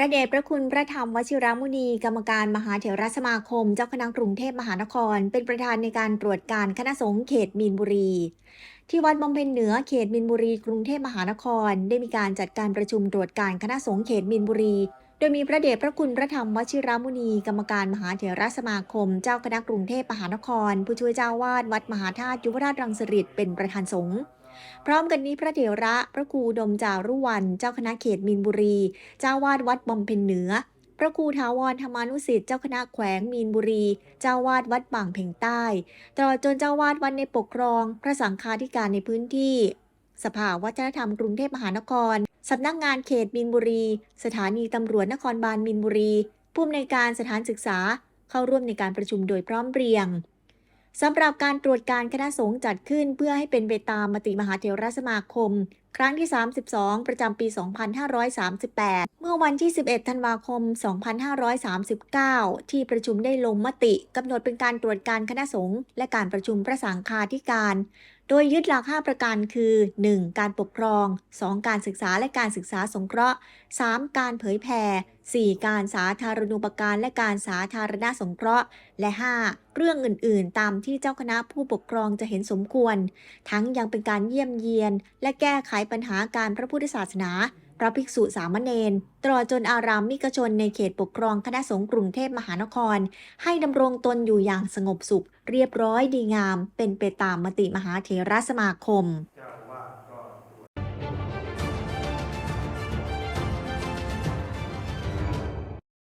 พระเดชพระคุณพระธรรมวชิรมุนี กรรมการมหาเถรสมาคม เจ้าคณะกรุงเทพมหานคร เป็นประธานในการตรวจการคณะสงฆ์เขตมีนบุรี ที่วัดบำเพ็ญเหนือเขตมีนบุรีกรุงเทพมหานคร ได้มีการจัดการประชุมตรวจการคณะสงฆ์เขตมีนบุรี โดยมีพระเดชพระคุณพระธรรมวชิรมุนี กรรมการมหาเถรสมาคม เจ้าคณะกรุงเทพมหานคร ผู้ช่วยเจ้าวาดวัดมหาธาตุยุวราชรังสฤษฎ์เป็นประธานสงฆ์ พร้อมกันนี้พระเถระ พระครูดมจารุวัน เจ้าคณะเขตมีนบุรี เจ้าวาดวัดบำเพ็ญเหนือ พระครูถาวรธรรมานุสิทธิ์เจ้าคณะแขวงมีนบุรี เจ้าวาดวัดบางเพ่งใต้ ตลอดจนเจ้าวาดวัดในปกครอง พระสังฆาธิการในพื้นที่ สภาวัฒนธรรมกรุงเทพมหานคร สำนักงานเขตมีนบุรี สถานีตำรวจนครบาลมีนบุรี ผู้อำนวยการสถานศึกษาเข้าร่วมในการประชุมโดยพร้อมเพรียง สำหรับการตรวจการคณะสงฆ์จัดขึ้นเพื่อให้เป็นไปตามมติมหาเถรสมาคมครั้งที่ 32 ประจำปี 2538 เมื่อวันที่ 11 ธันวาคม 2539 ที่ประชุมได้ลงมติกำหนดเป็นการตรวจการคณะสงฆ์และการประชุมพระสังฆาธิการ โดยยึดหลัก 5 ประการคือ 1. การปกครอง 2. การศึกษาและการศึกษาสงเคราะห์ 3. การเผยแผ่ 4. การสาธารณูปการและการสาธารณสงเคราะห์ และ 5. เรื่องอื่น ๆ ตามที่เจ้าคณะผู้ปกครองจะเห็นสมควร ทั้งยังเป็นการเยี่ยมเยียนและแก้ไขปัญหาการพระพุทธศาสนา พระภิกษุสามเณรตลอดจนอารามมิกชนในเขตปกครองคณะสงฆ์กรุงเทพมหานคร ให้ดำรงตนอยู่อย่างสงบสุข เรียบร้อยดีงาม เป็นไปตามมติมหาเถรสมาคม